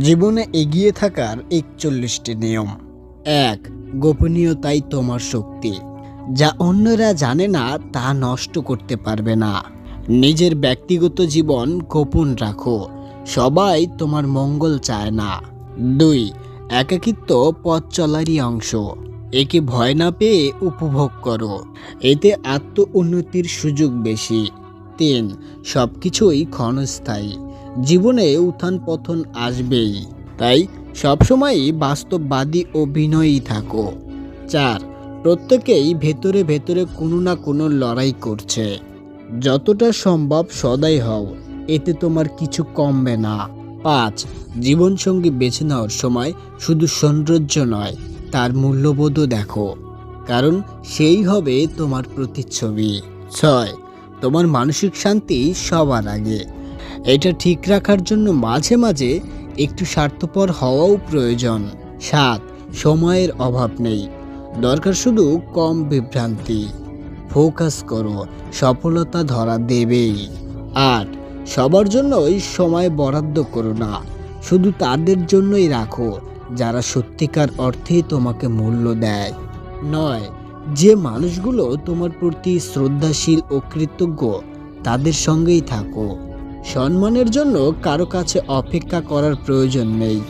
জীবনে এগিয়ে থাকার একচল্লিশটি নিয়ম। এক, গোপনীয়তাই তোমার শক্তি। যা অন্যরা জানে না, তা নষ্ট করতে পারবে না। নিজের ব্যক্তিগত জীবন গোপন রাখো। সবাই তোমার মঙ্গল চায় না। দুই, একাকিত্ব পথ চলারই অংশ। একে ভয় না পেয়ে উপভোগ করো। এতে আত্ম উন্নতির সুযোগ বেশি। তিন সব কিছুই ক্ষণস্থায়ী। জীবনে উত্থান পতন আসবেই। তাই সবসময়ই বাস্তববাদী বিনয়ী থাকো। চার, প্রত্যেকেই ভেতরে ভেতরে কোনো না কোনো লড়াই করছে। যতটা সম্ভব সদাই হও, এতে তোমার কিছু কমবে না। পাঁচ, জীবনসঙ্গী বেছে নেওয়ার সময় শুধু সৌন্দর্য নয়, তার মূল্যবোধও দেখো। কারণ সেই হবে তোমার প্রতিচ্ছবি। ছয়, তোমার মানসিক শান্তি সবার আগে। এটা ঠিক রাখার জন্য মাঝে মাঝে একটু স্বার্থপর হওয়াও প্রয়োজন। সাত, সময়ের অভাব নেই। দরকার শুধু কম বিভ্রান্তি। ফোকাস করো, সফলতা ধরা দেবেই। আট, সবার জন্যই সময় বরাদ্দ করো না। শুধু তাদের জন্যই রাখো, যারা সত্যিকার অর্থে তোমাকে মূল্য দেয়। নয়, যে মানুষগুলো তোমার প্রতি শ্রদ্ধাশীল ও কৃতজ্ঞ, তাদের সঙ্গেই থাকো। সম্মানের জন্য কারও কাছে অপেক্ষা করার প্রয়োজন নেই।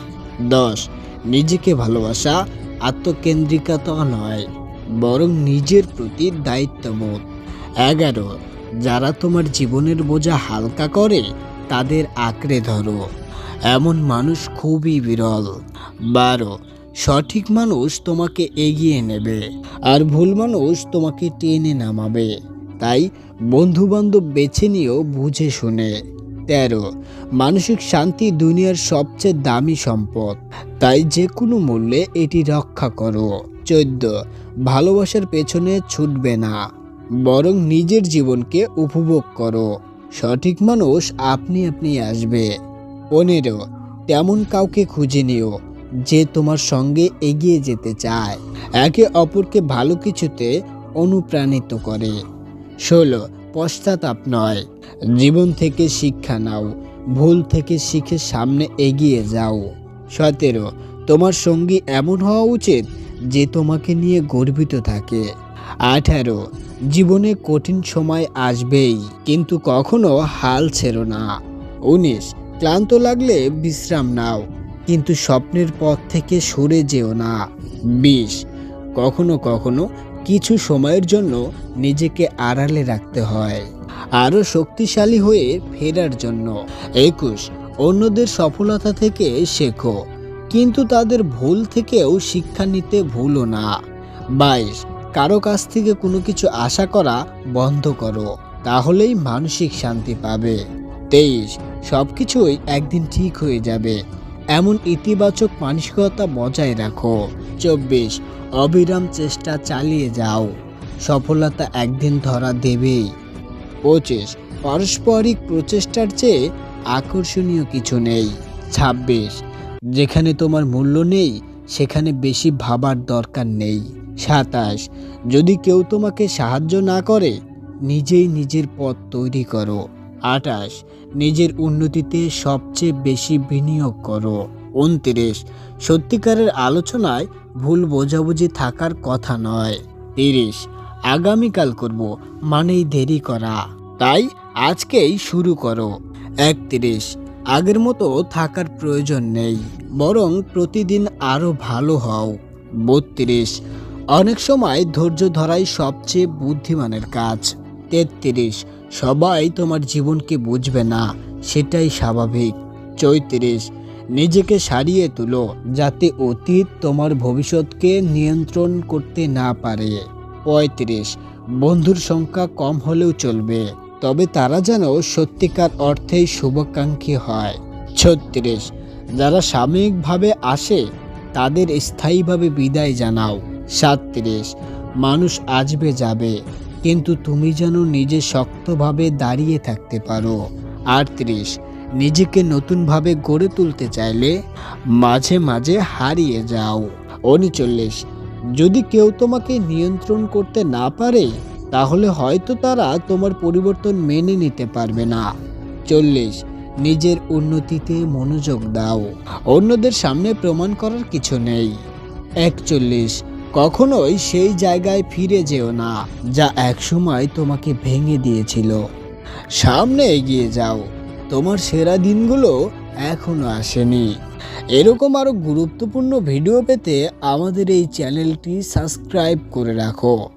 দশ, নিজেকে ভালোবাসা আত্মকেন্দ্রিকতা নয়, বরং নিজের প্রতি দায়িত্ববোধ। এগারো, যারা তোমার জীবনের বোঝা হালকা করে, তাদের আঁকড়ে ধরো। এমন মানুষ খুবই বিরল। বারো, সঠিক মানুষ তোমাকে এগিয়ে নেবে, আর ভুল মানুষ তোমাকে টেনে নামাবে। তাই বন্ধু বান্ধব বেছে নিয়েও বুঝে শুনে। তেরো। মানসিক শান্তি দুনিয়ার সবচেয়ে দামি সম্পদ। তাই যে কোনো মূল্যে এটি রক্ষা করো। চোদ্দ। ভালোবাসার পেছনে ছুটবে না। বরং নিজের জীবনকে উপভোগ করো। সঠিক মানুষ আপনি আপনি আসবে। পনেরো। তেমন কাউকে খুঁজে নিও, যে তোমার সঙ্গে এগিয়ে যেতে চায়। একে অপরকে ভালো কিছুতে অনুপ্রাণিত করে। ষোলো। পশ্চাতাপ নয়। জীবন থেকে শিক্ষা নাও, ভুল থেকে শিখে সামনে এগিয়ে যাও। সতেরো, তোমার সঙ্গী এমন হওয়া উচিত যে তোমাকে নিয়ে গর্বিত থাকে। আঠারো, জীবনে কঠিন সময় আসবেই, কিন্তু কখনো হাল ছেড়ো না। উনিশ, ক্লান্ত লাগলে বিশ্রাম নাও, কিন্তু স্বপ্নের পথ থেকে সরে যেও না। বিশ, কখনো কখনো কিছু সময়ের জন্য নিজেকে আড়ালে রাখতে হয়। আরও শক্তিশালী হয়ে ফেরার জন্য। একুশ, অন্যদের সফলতা থেকে শেখো। কিন্তু তাদের ভুল থেকেও শিক্ষা নিতে ভুলো না। বাইশ, কারও কাছ থেকে কোনো কিছু আশা করা বন্ধ করো। তাহলেই মানসিক শান্তি পাবে। তেইশ সব কিছুই একদিন ঠিক হয়ে যাবে। এমন ইতিবাচক মানসিকতা বজায় রাখো। চব্বিশ, অবিরাম চেষ্টা চালিয়ে যাও। সফলতা একদিন ধরা দেবেই। পঁচিশ, পারস্পরিক প্রচেষ্টার চেয়ে আকর্ষণীয় কিছু নেই। ছাব্বিশ, যেখানে তোমার মূল্য নেই, সেখানে বেশি ভাবার দরকার নেই। সাতাশ, যদি কেউ তোমাকে সাহায্য না করে, নিজেই নিজের পথ তৈরি করো। আটাশ। নিজের উন্নতিতে সবচেয়ে বেশি বিনিয়োগ করো। উনত্রিশ। সত্যিকারের আলোচনায় ভুল বোঝাবুঝি থাকার কথা নয়। তিরিশ। আগামীকাল করব, মানেই দেরি করা। তাই আজকেই শুরু করো। একত্রিশ। আগের মতো থাকার প্রয়োজন নেই। বরং প্রতিদিন আরও ভালো হও। বত্রিশ। অনেক সময় ধৈর্য ধরাই সবচেয়ে বুদ্ধিমানের কাজ। তেত্রিশ। সবাই তোমার জীবনকে বুঝবে না, সেটাই স্বাভাবিক। চৈত্রিশ, নিজেকে সারিয়ে তুলো, যাতে অতীত তোমার ভবিষ্যৎকে নিয়ন্ত্রণ করতে না পারে। পঁয়ত্রিশ, বন্ধুর সংখ্যা কম হলেও চলবে, তবে তারা যেন সত্যিকার অর্থেই শুভাকাঙ্ক্ষী হয়। ছত্রিশ, যারা সাময়িকভাবে আসে, তাদের স্থায়ীভাবে বিদায় জানাও। সাতত্রিশ, মানুষ আসবে যাবে কিন্তু তুমি যেন নিজে শক্তভাবে দাঁড়িয়ে থাকতে পারো। আটত্রিশ, নিজেকে নতুনভাবে গড়ে তুলতে চাইলে মাঝে মাঝে হারিয়ে যাও। উনচল্লিশ, যদি কেউ তোমাকে নিয়ন্ত্রণ করতে না পারে, তাহলে হয়তো তারা তোমার পরিবর্তন মেনে নিতে পারবে না। চল্লিশ, নিজের উন্নতিতে মনোযোগ দাও। অন্যদের সামনে প্রমাণ করার কিছু নেই। একচল্লিশ কখনোই সেই জায়গায় ফিরে যেও না, যা একসময় তোমাকে ভেঙে দিয়েছিল। সামনে এগিয়ে যাও। তোমার সেরা দিনগুলো এখনও আসেনি। এরকম আরও গুরুত্বপূর্ণ ভিডিও পেতে আমাদের এই চ্যানেলটি সাবস্ক্রাইব করে রাখো।